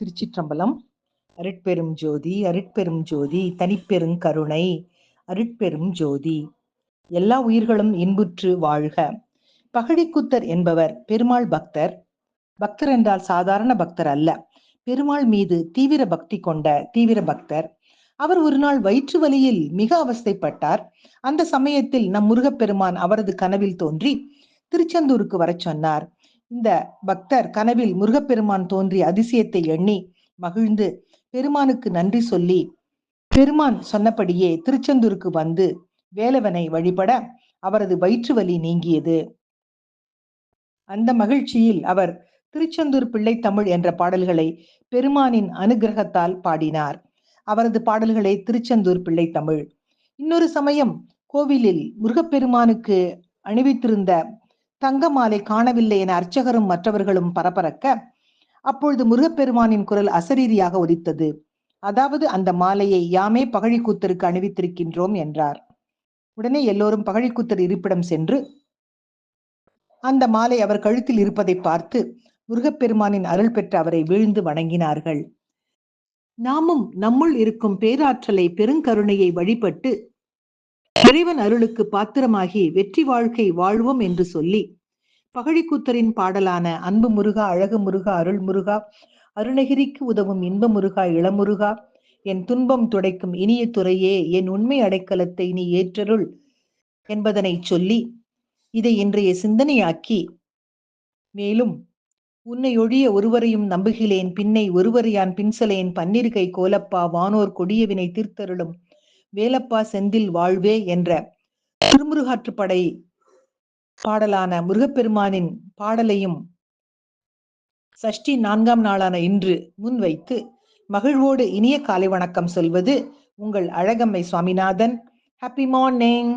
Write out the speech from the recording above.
திருச்சிற்றம்பலம் அருட்பெரும் ஜோதி அருட்பெரும் ஜோதி தனிப்பெரும் கருணை அருட்பெரும் ஜோதி. எல்லா உயிர்களும் இன்புற்று வாழ்க. பகழிக்குத்தர் என்பவர் பெருமாள் பக்தர். பக்தர் என்றால் சாதாரண பக்தர் அல்ல. பெருமாள் மீது தீவிர பக்தி கொண்ட தீவிர பக்தர். அவர் ஒரு நாள் வயிற்று வலியில் மிக அவஸ்தைப்பட்டார். அந்த சமயத்தில் நம் முருகப்பெருமான் அவரது கனவில் தோன்றி திருச்செந்தூருக்கு வரச் சொன்னார். இந்த பக்தர் கனவில் முருகப்பெருமான் தோன்றிய அதிசயத்தை எண்ணி மகிழ்ந்து பெருமானுக்கு நன்றி சொல்லி பெருமான் சொன்னபடியே திருச்செந்தூருக்கு வந்து வேலவனை வழிபட அவரது வயிற்று வலி நீங்கியது. அந்த மகிழ்ச்சியில் அவர் திருச்செந்தூர் பிள்ளை தமிழ் என்ற பாடல்களை பெருமானின் அனுகிரகத்தால் பாடினார். அவரது பாடல்களை திருச்செந்தூர் பிள்ளை தமிழ். இன்னொரு சமயம் கோவிலில் முருகப்பெருமானுக்கு அணிவித்திருந்த தங்க மாலை காணவில்லை என அர்ச்சகரும் மற்றவர்களும் பரபரக்க அப்பொழுது முருகப்பெருமானின் குரல் அசரீரியாக ஒலித்தது அதாவது அந்த மாலையை யாமே பகழிக்கூத்தருக்கு அணிவித்திருக்கின்றோம் என்றார். உடனே எல்லோரும் பகழிக்கூத்தர் இருப்பிடம் சென்று அந்த மாலை அவர் கழுத்தில் இருப்பதை பார்த்து முருகப்பெருமானின் அருள் பெற்ற அவரை வீழ்ந்து வணங்கினார்கள். நாமும் நம்முள் இருக்கும் பேராற்றலை பெருங்கருணையை வழிபட்டு இறைவன் அருளுக்கு பாத்திரமாகி வெற்றி வாழ்க்கை வாழ்வோம் என்று சொல்லி பகழிக்கூத்தரின் பாடலான அன்பு முருகா அழகு முருகா அருள் முருகா அருணகிரிக்கு உதவும் இன்ப முருகா இளமுருகா என் துன்பம் துடைக்கும் இனிய துறையே என் உண்மை அடைக்கலத்தை நீ ஏற்றருள் என்பதனை சொல்லி இதை இன்றைய சிந்தனையாக்கி மேலும் உன்னை ஒழிய ஒருவரையும் நம்புகிலேன் பின்னை ஒருவரையான் பின்சலேன் பன்னிருகை கோலப்பா வானோர் கொடியவினை தீர்த்தருளும் வேலப்பா செந்தில் வாழ்வே என்ற திருமுருகாற்றுப்படை பாடலான முருகப்பெருமானின் பாடலையும் சஷ்டி நான்காம் நாளான இன்று முன்வைத்து மகிழ்வோடு இனிய காலை வணக்கம் சொல்வது உங்கள் அழகம்மை சுவாமிநாதன். Happy morning